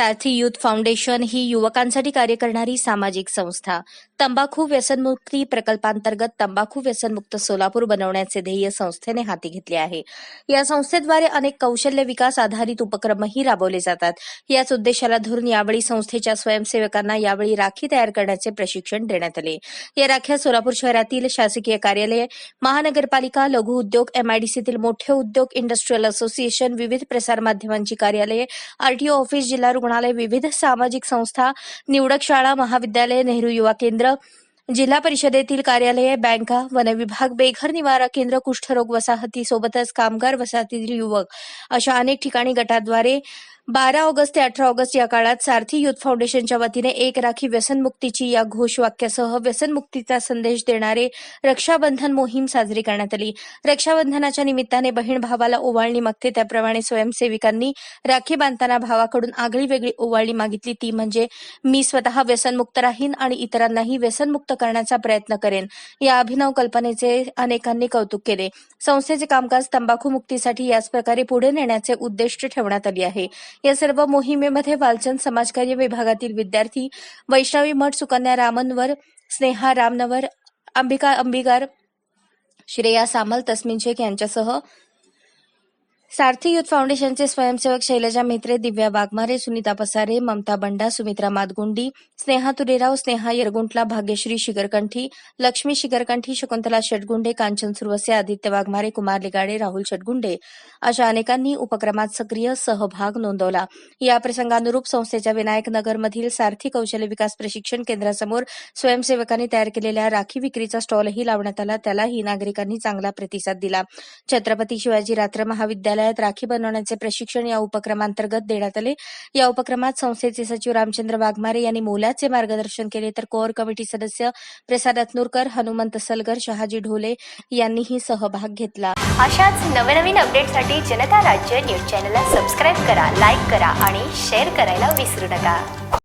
साथी youth foundation ही युवकांसाठी कार्य करणारी सामाजिक संस्था. तंबाखू व्यसनमुक्ती प्रकल्पांतर्गत तंबाखू व्यसनमुक्त सोलापूर बनवण्याचे ध्येय संस्थेने हाती घेतले आहे. या संस्थेद्वारे अनेक कौशल्य विकास आधारित उपक्रमही राबवले जातात. याच उद्देशाला धरून यावेळी संस्थेच्या स्वयंसेवकांना यावेळी राखी तयार करण्याचे प्रशिक्षण देण्यात आले. या राख्या सोलापूर शहरातील शासकीय कार्यालय महानगरपालिका लघु उद्योग एमआयडीसीतील मोठे उद्योग इंडस्ट्रीयल असोसिएशन विविध प्रसारमाध्यमांची कार्यालये आरटीओ ऑफिस जिल्हा रुग्ण रुग्णालय विविध सामाजिक संस्था निवडक शाळा महाविद्यालय नेहरू युवा केंद्र जिल्हा परिषदेतील कार्यालये बँका वनविभाग बेघर निवारा केंद्र कुष्ठरोग वसाहती सोबतच कामगार वसाहतीतील युवक अशा अनेक ठिकाणी गटाद्वारे बारा ऑगस्ट ते अठरा ऑगस्ट या काळात सारथी युथ फाउंडेशनच्या वतीने एक राखी व्यसनमुक्तीची या घोषवाक्यासह व्यसनमुक्तीचा संदेश देणारे रक्षाबंधन मोहीम साजरी करण्यात आली. रक्षाबंधनाच्या निमित्ताने बहीण भावाला ओवाळणी मागते. त्याप्रमाणे स्वयंसेविकांनी राखी बांधताना भावाकडून आगळी वेगळी ओवाळणी मागितली. ती म्हणजे मी स्वतः व्यसनमुक्त राहीन आणि इतरांनाही व्यसनमुक्त करण्याचा प्रयत्न करेन. या अभिनव कल्पनेचे अनेकांनी कौतुक केले. संस्थेचे कामकाज तंबाखू मुक्तीसाठी याच प्रकारे पुढे नेण्याचे उद्दिष्ट ठेवण्यात आले आहे. या सर्व मोहिमेमध्ये वालचंद समाजकार्य विभागातील विद्यार्थी वैष्णवी मठ सुकन्या रामनवर स्नेहा रामनवर अंबिका अंबिकार श्रेया सामल तस्मिन शेख यांच्यासह सारथी युथ फाउंडेशनचे स्वयंसेवक शैलजा मेत्रे दिव्या वाघमारे सुनीता पसारे ममता बंडा सुमित्रा मातगुंडी स्नेहा तुरेराव स्नेहा येरगुंटला भाग्यश्री शिगरकंठी लक्ष्मी शिगरकंठी शकुंतला शेटगुंडे कांचन सुरवसे आदित्य वाघमारे कुमार लिगाडे राहुल शेटगुंडे अशा अनेकांनी उपक्रमात सक्रिय सहभाग नोंदवला. या प्रसंगानुरूप संस्थेच्या विनायक नगरमधील सारथी कौशल्य विकास प्रशिक्षण केंद्रासमोर स्वयंसेवकांनी तयार केलेल्या राखी विक्रीचा स्टॉलही लावण्यात आला. त्यालाही नागरिकांनी चांगला प्रतिसाद दिला. छत्रपती शिवाजी रात्र महाविद्यालय महाविद्यालयात राखी बनवण्याचे प्रशिक्षण या उपक्रमांतर्गत देण्यात आले. या उपक्रमात संस्थेचे सचिव रामचंद्र वाघमारे यांनी मोलाचे मार्गदर्शन केले. तर कोअर कमिटी सदस्य प्रसाद अतनूरकर हनुमंत सलगर शहाजी ढोले यांनीही सहभाग घेतला. अशाच नवनवीन अपडेटसाठी जनता राज्य न्यूज चॅनलला सबस्क्राईब करा लाईक करा आणि शेअर करायला विसरू नका.